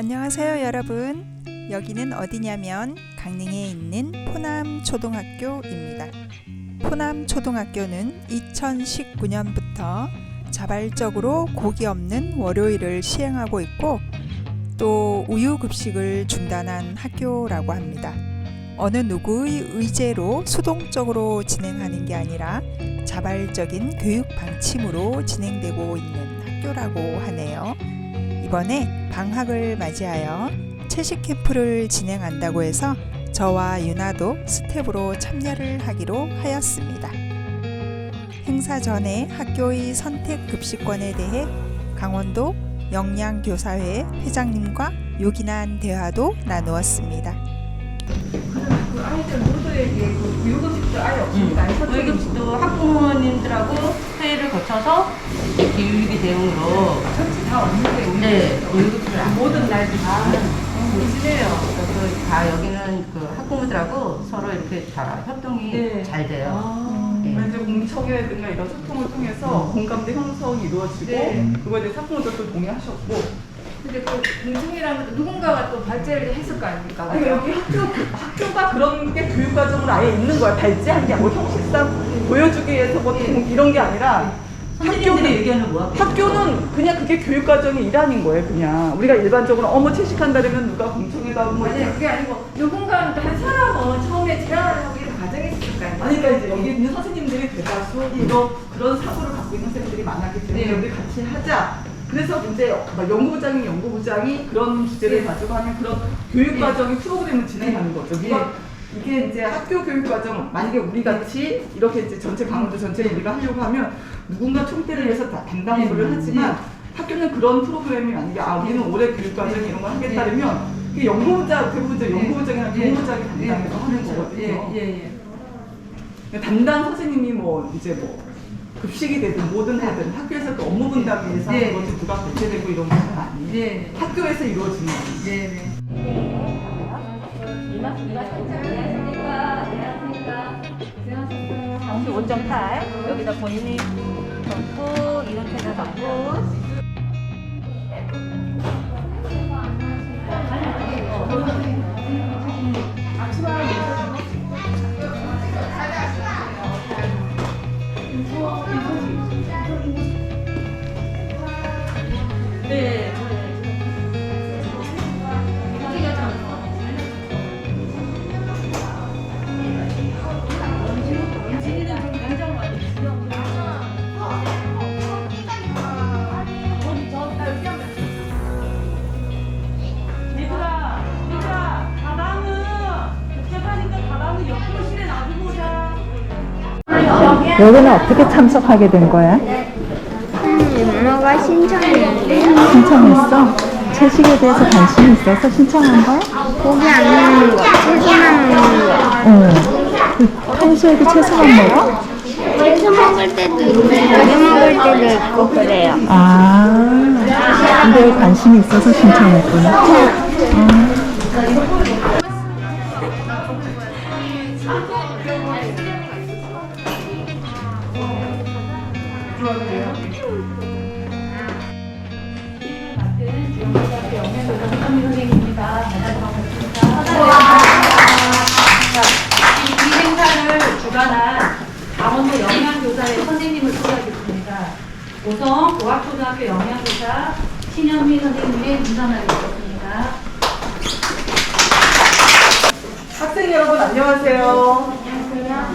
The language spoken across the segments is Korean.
안녕하세요, 여러분. 여기는 어디냐면 강릉에 있는 포남 초등학교입니다. 포남 초등학교는 2019년부터 자발적으로 고기 없는 월요일을 시행하고 있고 또 우유 급식을 중단한 학교라고 합니다. 어느 누구의 의제로 수동적으로 진행하는 게 아니라 자발적인 교육 방침으로 진행되고 있는 학교라고 하네요. 이번에 방학을 맞이하여 채식 캠프를 진행한다고 해서 저와 유나도 스텝으로 참여를 하기로 하였습니다. 행사 전에 학교의 선택 급식권에 대해 강원도 영양교사회 회장님과 요긴한 대화도 나누었습니다. 그 아이들 모두에게 그 교육급식도 아예 없습니다. 아니, 선생님. 교육급식도 학부모님들하고 회의를 거쳐서 교육이 대응으로 다 없는데 우리 네 교육급식을 안 모든 날다 보시네요. 그래서 다 여기는 그 학부모들하고 서로 이렇게 다 협동이 네. 잘 돼요. 아, 네. 이제 공청회든가 이런 소통을 통해서 공감대 형성이 이루어지고 네. 그거에 대해 학부모들도 동의하셨고 근데 그 공청이라는 것도 누군가가 또 발제를 했을 거 아닙니까? 아니 여기 학교 학교가 그런 게 교육 과정으로 아예 있는 거야 발제한 게뭐 형식상 보여주기 위해서 뭐 동- 이런 게 아니라 선생님들의 의견을 모았고 학교는 그냥 그게 교육 과정의 일환인 거예요 그냥 우리가 일반적으로 어머 채식한다 그러면 누가 공청회 가고 뭐 아니 그게 아니고 누군가 한 사람은 처음에 제안을 하고 이런 과정이 있을 거 아닙니까? 아니 그러니까 이제 여기 있는 선생님들이 대다수 이거 그런 사고를 갖고 있는 선생님들이 많았기 때문에 네. 우리 같이 하자. 그래서 이제 막 연구부장이 연구부장이 그런 주제를 네. 가지고 하는 그런 교육 과정의 프로그램을 진행하는 거죠. 네. 이게 이제 학교 교육 과정 만약에 우리 같이 이렇게 이제 전체 강원도 전체를 우리가 하려고 하면 누군가 총대를 해서 다 담당부를 네. 하지만 학교는 그런 프로그램이 아닌 게아 우리는 올해 교육 과정 이런 걸 하겠다면 그 연구부장 대부분 연구부장이나 네. 교무부장이 담당해서 하는 그렇죠. 거거든요. 예, 예, 예. 담당 선생님이 뭐 이제 뭐 급식이 되든 뭐든 하든 학교에서 그 업무 분담 위해서 네. 하는 거지 누가 배제되고 이런 건 아니에요. 네, 학교에서 이루어지는 거예요. 네, 네. 당시 5.8 여기다 본인이 적고 이렇게도 적고 네. 여기는 어떻게 참석하게 된 거야? 엄마가 신청했는데요. 신청했어? 채식에 대해서 관심이 있어서 신청한 거야? 고기 안 먹는 거, 채소만 먹는 거. 응. 그 평소에도 채소만 먹어? 채소 먹을 때도 있고, 고기 먹을 때도 있고 그래요. 아, 근데 관심이 있어서 신청했구나. 이 강원도 영양교사의 선생님을 소개하겠습니다. 우선 고학초등학교 영양교사 신현미 선생님의 인사하겠습니다. 학생 여러분 안녕하세요. 안녕하세요.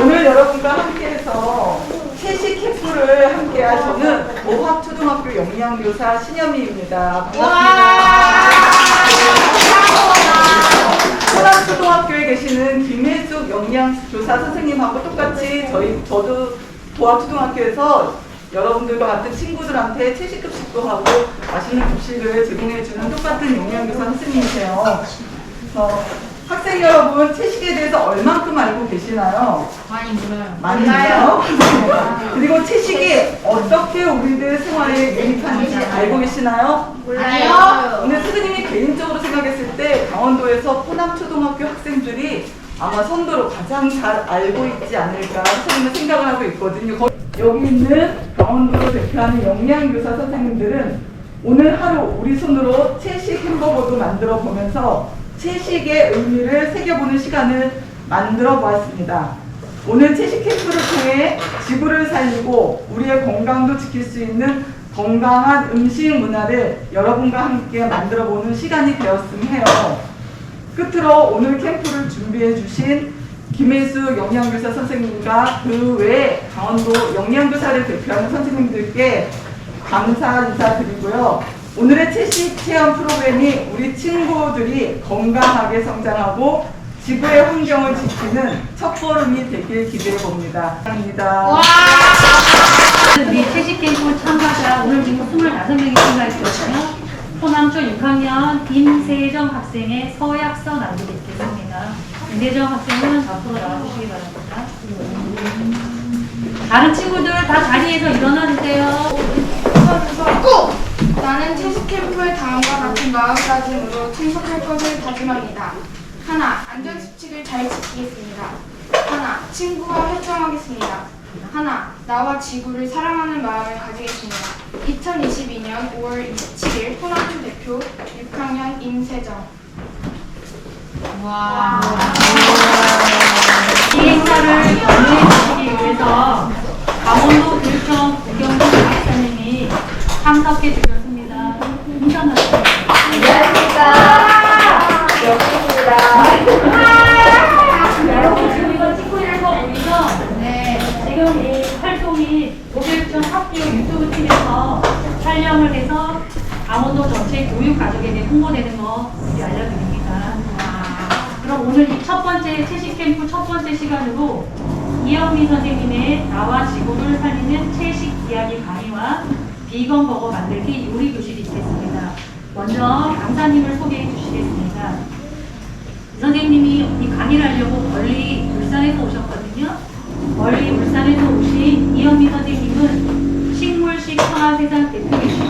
오늘 여러분과 함께해서 채식 캠프를 함께하시는 오학초등학교 영양교사 신현미입니다. 반갑습니다. 호남초등학교에 계시는 김혜숙 영양교사 선생님하고 똑같이 저희 저도 도합초등학교에서 여러분들과 같은 친구들한테 채식급 식도 하고 맛있는 급식을 제공해주는 똑같은 영양교사 선생님이세요. 그래서 학생 여러분 채식에 대해서 얼만큼 알고 계시나요? 많이 몰라요. 많이 몰라요? 그리고 채식이 어떻게 우리들 생활에 유익한지 알고 계시나요? 몰라요. 근데 선생님이 개인적으로 생각했을 때 강원도에서 포남초등학교 학생들이 아마 선도로 가장 잘 알고 있지 않을까 선생님은 생각을 하고 있거든요. 거- 여기 있는 강원도를 대표하는 영양교사 선생님들은 오늘 하루 우리 손으로 채식 햄버거도 만들어 보면서 채식의 의미를 새겨보는 시간을 만들어 보았습니다. 오늘 채식 캠프를 통해 지구를 살리고 우리의 건강도 지킬 수 있는 건강한 음식 문화를 여러분과 함께 만들어 보는 시간이 되었으면 해요. 끝으로 오늘 캠프를 준비해 주신 김혜수 영양교사 선생님과 그외 강원도 영양교사를 대표하는 선생님들께 감사 인사드리고요. 오늘의 채식 체험 프로그램이 우리 친구들이 건강하게 성장하고 지구의 환경을 지키는 첫걸음이 되길 기대해 봅니다. 감사합니다. 우리 채식 캠프 참가자 오늘 지금 25명이 참가했거든요. 호남초 6학년 임세정 학생의 서약서 낭독했겠습니다. 임세정 학생은 앞으로 나와주시기 바랍니다. 다른 친구들 다 자리에서 일어나 주세요. 꼭! 나는 채식 캠프의 다음과 같은 마음가짐으로 참석할 것을 다짐합니다. 하나, 안전수칙을 잘 지키겠습니다. 하나, 친구와 활동하겠습니다. 하나, 나와 지구를 사랑하는 마음을 가지겠습니다. 2022년 5월 27일 호남초 대표 6학년 임세정. 이 행사를 연주해 주시기 위해서 강원도 교육청 국경도 박사님이 참석해 주셨습니다. 전체 교육 가족에게 홍보되는 거 알려드립니다. 그럼 오늘 이 첫 번째 채식 캠프 첫 번째 시간으로 이영미 선생님의 나와 지구를 살리는 채식 이야기 강의와 비건 버거 만들기 요리 교실이 있겠습니다. 먼저 강사님을 소개해 주시겠습니다. 이 선생님이 이 강의를 하려고 멀리 울산에서 오셨거든요. 멀리 울산에서 오신 이현미 선생님은 식물식 청아세상 대표이시자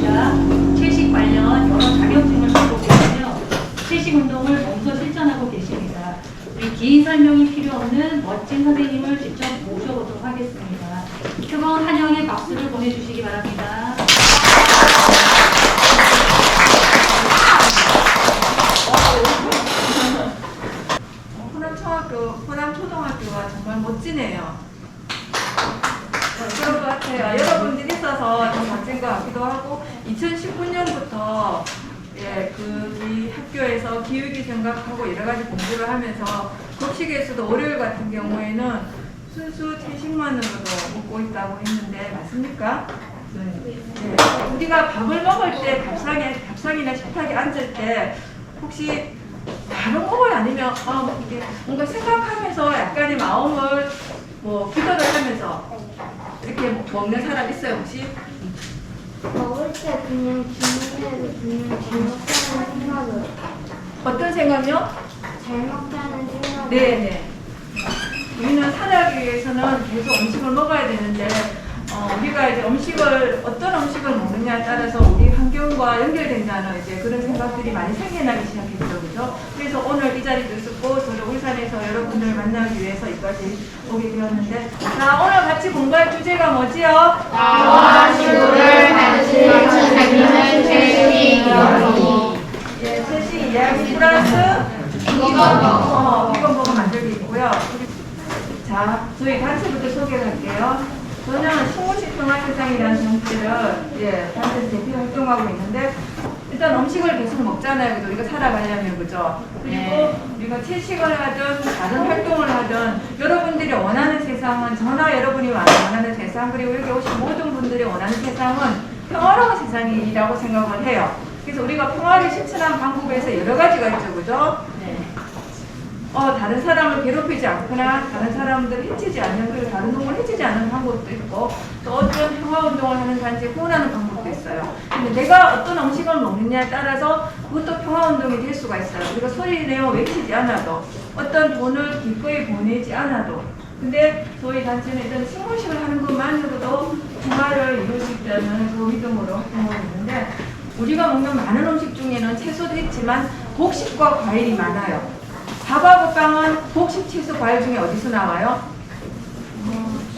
긴 설명이 필요 없는 멋진 선생님을 직접 모셔보도록 하겠습니다. 뜨거운 환영의 박수를 보내주시기 바랍니다. 호남 초등학교, 호남 초등학교가 정말 멋지네요. 어, 그런 것 같아요. 여러 분들이 있어서 더 멋진 것 같기도 하고 2019년부터 예, 그 우리 학교에서 기후기 생각하고 여러 가지 공부를 하면서 급식에서도 월요일 같은 경우에는 순수 채식만으로도 먹고 있다고 했는데 맞습니까? 네. 우리가 밥을 먹을 때 밥상에 밥상이나 식탁에 앉을 때 혹시 바로 먹어요 아니면 아, 이게 뭔가 생각하면서 약간의 마음을 뭐 기도를 하면서 이렇게 먹는 사람 있어요 혹시? 먹을 때 그냥 주문해도 그냥 잘 먹자는 생각을 어떤 생각이요? 잘 먹자는 생각을 네 네. 우리는 살아가기 위해서는 계속 음식을 먹어야 되는데 어, 우리가 이제 음식을 어떤 음식을 먹느냐에 따라서 우리 환경과 연결된다는 이제 그런 생각들이 많이 생겨나기 시작했죠, 그죠? 그래서 오늘 이 자리도 있었고 저는 울산에서 여러분들을 만나기 위해서 여기까지 오게 되었는데 자 오늘 같이 공부할 주제가 뭐지요? 나와 지구를 살리는 채식 이야기. 예, 채식 이야기 플러스 이거 어, 이건 뭐가 만들기 있고요. 자, 저희 단체부터 소개를 할게요. 저는 신고식 평화세상이라는 단체를 예, 단체 대표 활동하고 있는데 일단 음식을 계속 먹잖아요. 그죠? 우리가 살아가려면 그죠? 그리고 우리가 채식을 하든 다른 활동을 하든 여러분들이 원하는 세상은 저나 여러분이 원하는 세상 그리고 여기 오신 모든 분들이 원하는 세상은 평화로운 세상이라고 생각을 해요. 그래서 우리가 평화를 실천하는 방법에서 여러 가지가 있죠. 그죠? 어, 다른 사람을 괴롭히지 않거나 다른 사람들을 해치지 않는 그리고 다른 동물 해치지 않는 방법도 있고 또 어떤 평화 운동을 하는 단지 후원하는 방법도 있어요. 근데 내가 어떤 음식을 먹느냐에 따라서 그것도 평화 운동이 될 수가 있어요. 우리가 소리 내어 외치지 않아도 어떤 돈을 기꺼이 보내지 않아도 근데 저희 단체는 일단 식물식을 하는 것만으로도 평화를 이룰 수 있다는 그 믿음으로 활동하고 있는데 우리가 먹는 많은 음식 중에는 채소도 있지만 곡식과 과일이 많아요. 밥하고 빵은 곡식, 채소, 과일 중에 어디서 나와요?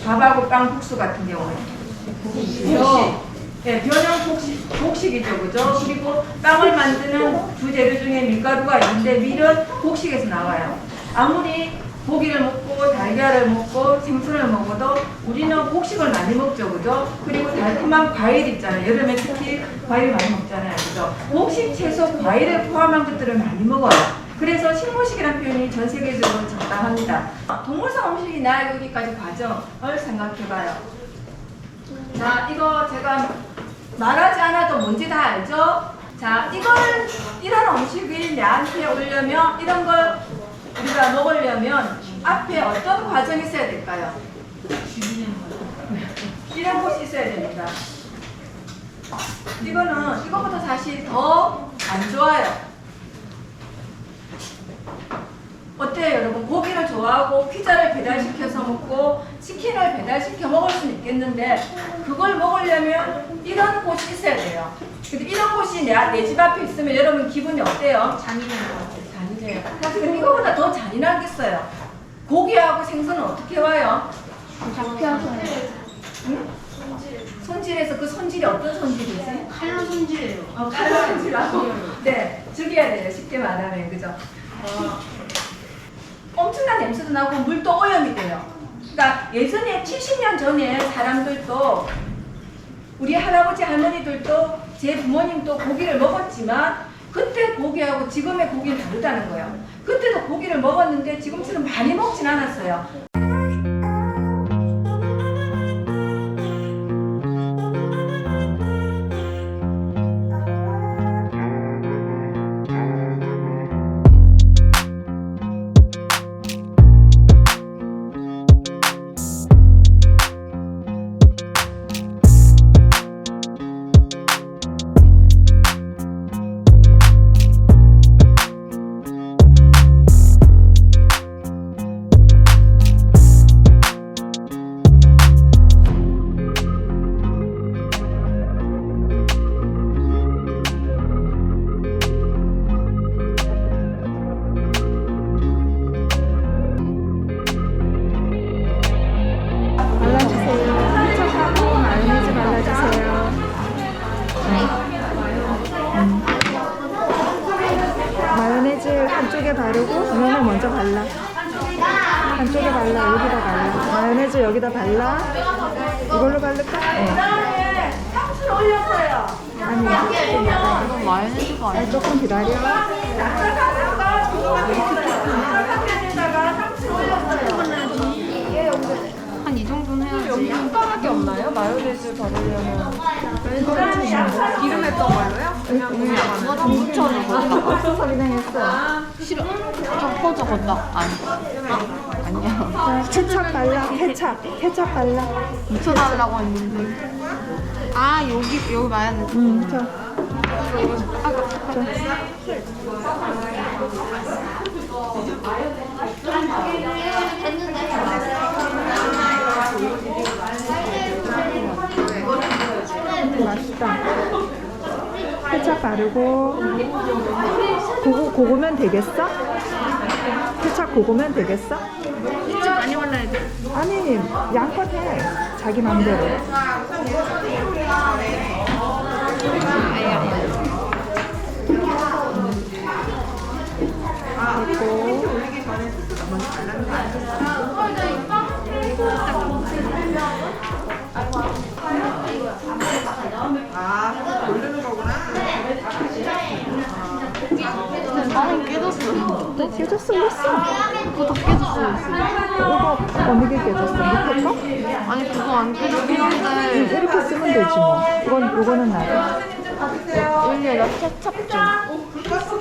밥하고 빵, 국수 같은 경우에. 곡식. 예, 변형 곡식, 곡식이죠, 그죠? 그리고 빵을 만드는 두 재료 중에 밀가루가 있는데 밀은 곡식에서 나와요. 아무리 고기를 먹고 달걀을 먹고 생선을 먹어도 우리는 곡식을 많이 먹죠, 그죠? 그리고 달콤한 과일 있잖아요. 여름에 특히 과일 많이 먹잖아요, 그죠? 곡식, 채소, 과일을 포함한 것들을 많이 먹어요. 그래서 식물식이라는 표현이 전 세계적으로 적당합니다. 동물성 음식이나 여기까지 과정을 생각해봐요. 자, 이거 제가 말하지 않아도 뭔지 다 알죠? 자, 이걸, 이런 음식을 내한테 오려면, 이런 걸 우리가 먹으려면 앞에 어떤 과정이 있어야 될까요? 이런 곳이 있어야 됩니다. 이거는, 이거보다 사실 더 안 좋아요. 어때요 여러분 고기를 좋아하고 피자를 배달시켜서 먹고 치킨을 배달시켜 먹을 수는 있겠는데 그걸 먹으려면 이런 곳이 있어야 돼요 근데 이런 곳이 내집 앞에 있으면 여러분 기분이 어때요? 잔인한 것 같아요 잔인해요 근데 이거보다 더 잔인하겠어요 고기하고 생선은 어떻게 와요? 응? 손질해서 그 손질이 어떤 손질이지? 칼로 손질해요. 어, 칼로 손질하고 네 죽여야 돼요 쉽게 말하면 그죠? 어, 엄청난 냄새도 나고 물도 오염이 돼요. 그러니까 예전에 70년 전에 사람들도 우리 할아버지 할머니들도 제 부모님도 고기를 먹었지만 그때 고기하고 지금의 고기는 다르다는 거예요. 그때도 고기를 먹었는데 지금처럼 많이 먹진 않았어요. 양파밖에 없나요? 마요네즈 바르려면. 기름에 떠발로요? 그냥 그냥 좀 묻혀서 없어서 그냥 했어. 싫어. 좀 퍼져 건다. 아니. 아, 아니야. 케찹 발라, 케찹. 케찹 발라. 묻혀달라고 했는데. 아 여기 여기 마요네즈 음, 저. 맛있다. 케찹 바르고 고고 고고면 되겠어? 케찹 고고면 되겠어? 좀 많이 발라야 돼 아니 양껏 해 자기 맘대로. 너 깨졌어 렸어 그거 다 깨졌어 이거 어느 게 깨졌어? 밑에 거? 아니 그거 안 깨졌긴 한데 이렇게 쓰면 되지 뭐. 이건 이거는 나도. 여기 나 케찹 좀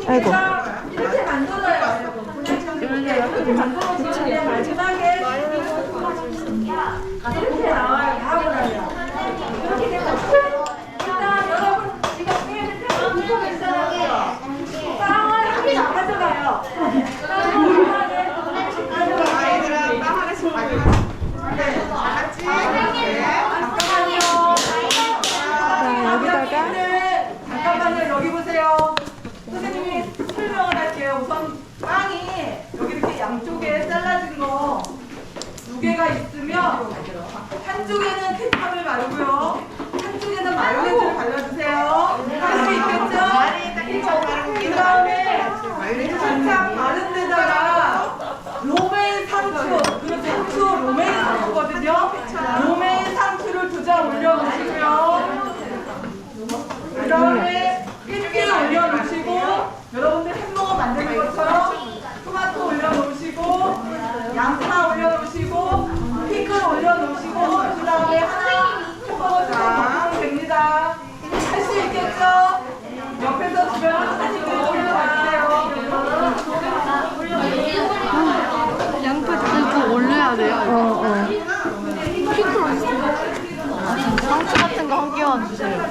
아이고. 이렇게 만들어요. 이렇게 마지막에 이렇게 나와요. 다 보라요. 이렇게 되면 일단 여러분 지금 위에는 태국 있어요. 빵을 한 개씩 하나씩 가져가요. 자 여기다가 네, 잠깐만요. 여기 보세요. 선생님이 설명을 할게요. 우선 빵이 여기 이렇게 양쪽에 잘라진 거 두 개가 있으면 한쪽에는 케찹을 바르고요. 한쪽에는 마요네즈를 발라주세요. 그 다음에 살짝 바른 데다가 로맨 상추, 그 상추 로맨 상추거든요. 로맨 상추를 두 장 올려놓으시고요. 그 다음에 깻잎 올려놓으시고 여러분들 햄버거 만드는 것처럼 개만 주세요.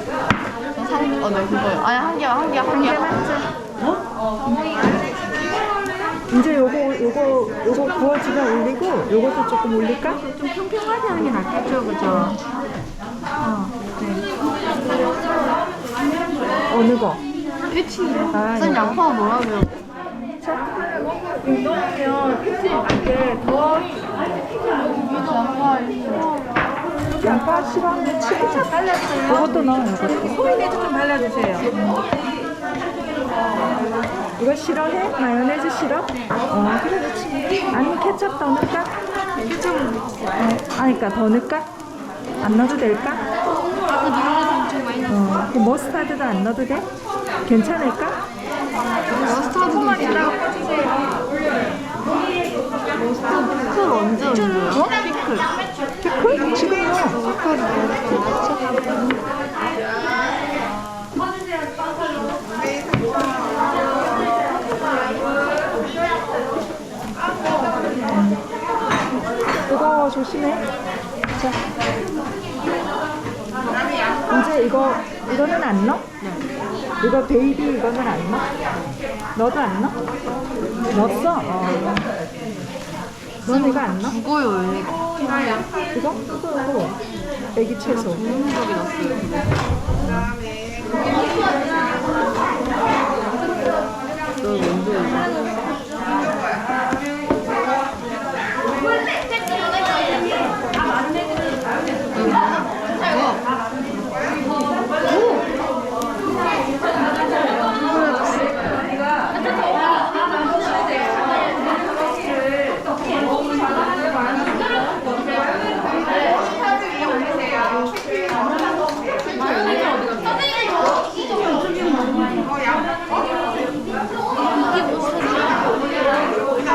저 상, 어, 네, 그거요. 아니, 한 개만, 한 개, 한 개. 이제 요거 요거 요거 구워지면 올리고 요것도 조금 올릴까? 좀 평평하게 하는 게 낫겠죠, 그죠? 어, 네. 어느 거? 패치. 아, 선 양파가 뭐라고요? 운동하면 패치 이렇게 더 양파 싫어? 치즈 발랐어요. 이것도 넣어, 이것도. 소이네즈 좀 발라주세요. 이거 싫어해? 마요네즈 싫어? 어, 그래, 그렇지. 아니, 케첩 더 넣을까? 케첩 어, 아니, 그니까 더 넣을까? 안 넣어도 될까? 어, 그 머스타드도 안 넣어도 돼? 괜찮을까? 머스타드도 있어요? 머스타드 피클 언제 얹어요? 피클. 피클? 지금 넣어. 뜨거워 조심해. 자. 이제 이거 이거는 안 넣어? 이거 베이비 이거는 안 넣어? 너도 안 넣어? 넣었어? 어. 넌 이거 안 넣어? 죽어요, 얘. 이거? 이거 이거 애기 채소. 적이 났어요.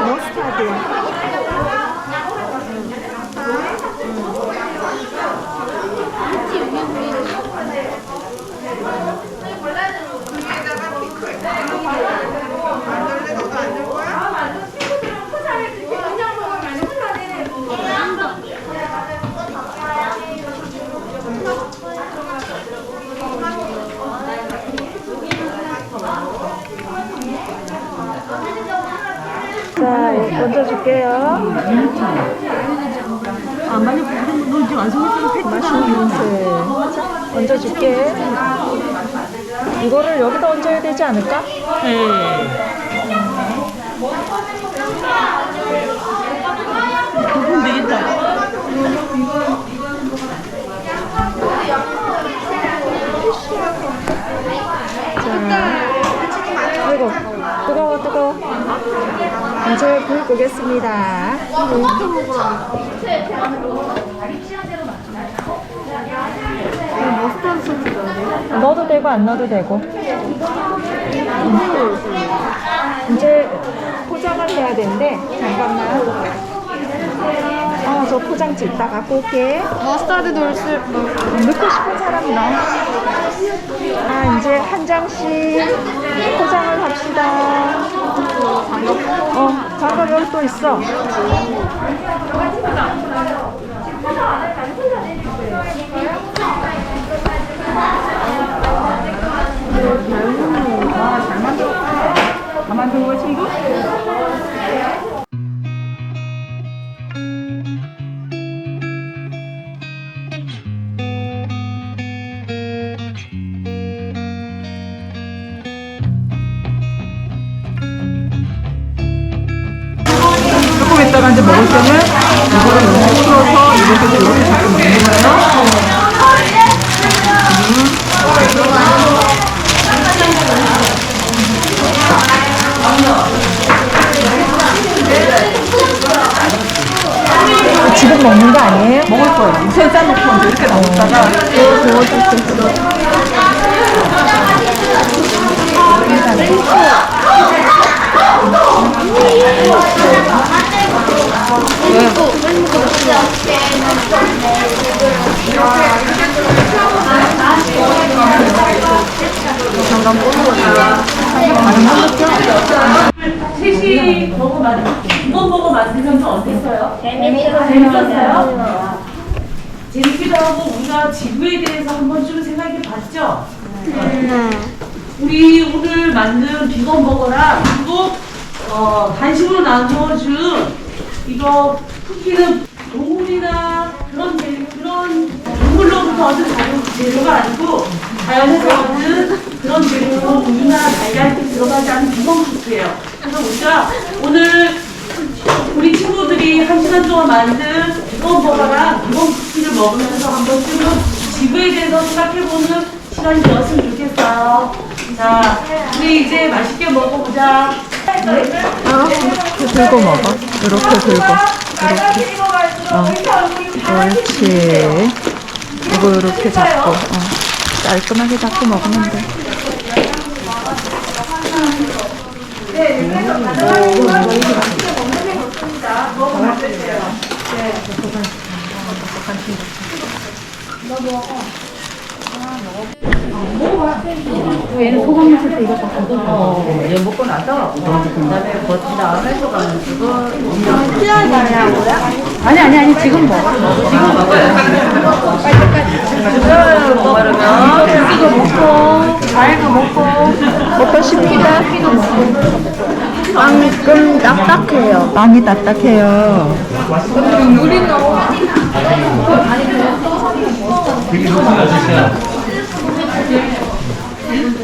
머스타드야. 자, 먼저 줄게요. 아, 많이 너 이제 완성했으면 팩 맛있는 냄새. 자, 얹어 줄게. 이거를 여기다 얹어야 되지 않을까? 그건 되겠다. 아이고, 뜨거워, 뜨거워. 이제 불 끄겠습니다. 넣어도 되고 안 넣어도 되고. 이제 포장을 해야 되는데 잠깐만. 어, 저 포장지 이따 갖고 올게. 머스타드 돌술. 넣고 싶은 사람 넣어. 아, 이제 한 장씩 포장을 합시다. 어, 장갑 여기 또 있어. 아, 잘 만들었다. 다 만든 거야, 친구? 제가 이제 먹을 때는 이거를 이렇게 풀어서 이렇게 이렇게 잡고 먹는 거예요. 지금 먹는 거 아니에요? 먹을 거예요. 우선 싸놓고 이렇게 나오다가 일단 어, 네. 네. 네. 우리가 지구에 만든 비건 버거랑 그리고 어, 간식으로 나온 중 이거 쿠키는 동물이나 그런 재- 그런 동물로부터 얻은 자료, 재료가 아니고 자연에서 얻은 그런 재료로 우유나 달걀 등 들어가지 않은 비건 쿠키예요. 그래서 우리가 오늘 우리 친구들이 한 시간 동안 만든 비건 버거랑 비건 쿠키를 먹으면서 한 번쯤은 지구에 대해서 생각해보는 시간이 되었으면 좋겠어요. 자, 우리 이제 맛있게 먹어보자. 이렇게 들고 먹어. 이렇게 들고. 이렇게. 어. 옳지. 이거 이렇게 잡고. 어. 깔끔하게 잡고 먹으면 돼. 네, 네. 얘는 소금 넣을 때 이거 좀 걷어줘. 어, 얘 먹고 나서 그다음에 버틴 다음에 소금 주고 아니 아니 아니 지금 먹어. 지금 먹어요. 지금 고기도 먹고 과일도 먹고 먹고 싶기다. 빵금 딱딱해요. 빵이 딱딱해요.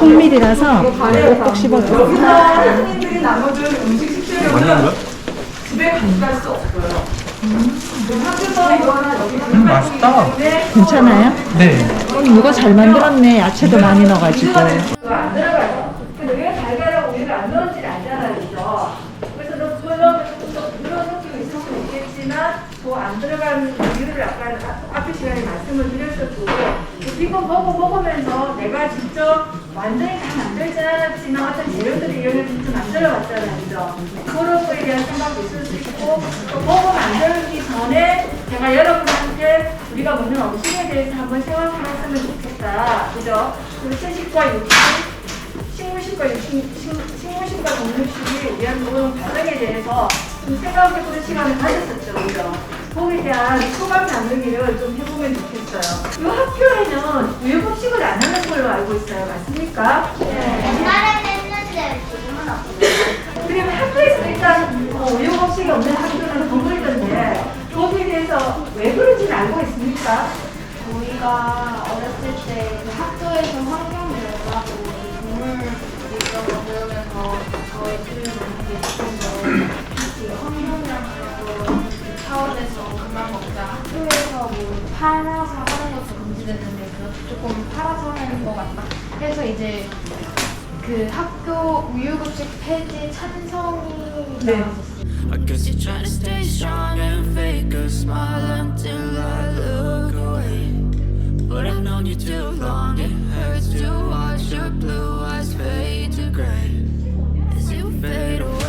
콩밀이라서 꼭꼭 씹어 드세요. 선생님들이 나눠준 음식 식재료는? 집에 가져갈 수 없어요. 학교에서 여기 음, 맛있다. 괜찮아요? 네. 어, 누가 잘 만들었네. 야채도 많이 넣어가지고. 그거 안 들어가요. 근데 왜 달걀하고 우유를 안 넣었지 알잖아요, 그죠? 그래서 너 물론 그런 느낌이 있을 수 있겠지만 그 안 들어간 이유를 아까 아- 앞에 시간에 말씀을 드렸었고 그 비건 버거 먹으면서 내가 직접 완전히 다 만들지 않았지만 어떤 재료들을 이용해서 직접 만들어 봤잖아요, 그죠? 그런 거에 대한 생각도 있을 수 있고 또 버거 만들기 전에 제가 여러분한테 우리가 먹는 음식에 대해서 한번 생각해봤으면 좋겠다, 그죠? 그리고 채식과 육식 식물식과 육식, 식- 식물식과 동물식이 위한 모든 과정에 대해서 좀 생각해보는 시간을 가졌었죠, 그죠? 거기에 대한 소감 나누기를 좀 해보면 좋겠어요. 이 학교에는 우유급식을 안 하는 걸로 알고 있어요. 맞습니까? 옛날에는 했는데 지금은 없어요. 그러면 학교에서 일단 어, 우유급식이 없는 학교는 드물던데 거기에 대해서 왜 그런지는 알고 있습니까? 저희가 어렸을 때 그 학교에서 환경교육하고 동물 이런 거 배우면서 저희 집에 있는 게 조금 더 환경이랑 차원에서 그만 먹자 학교에서 뭐 팔아서 하는 것도 금지됐는데 그것도 조금 팔아서 하는 것 같다 그래서 이제 그 학교 우유급식 폐지 찬성이 네. 나왔었어요 I guess you're trying to stay strong and fake a smile until I look away. But I've known you too long, it hurts to watch your blue eyes fade to gray as you fade away.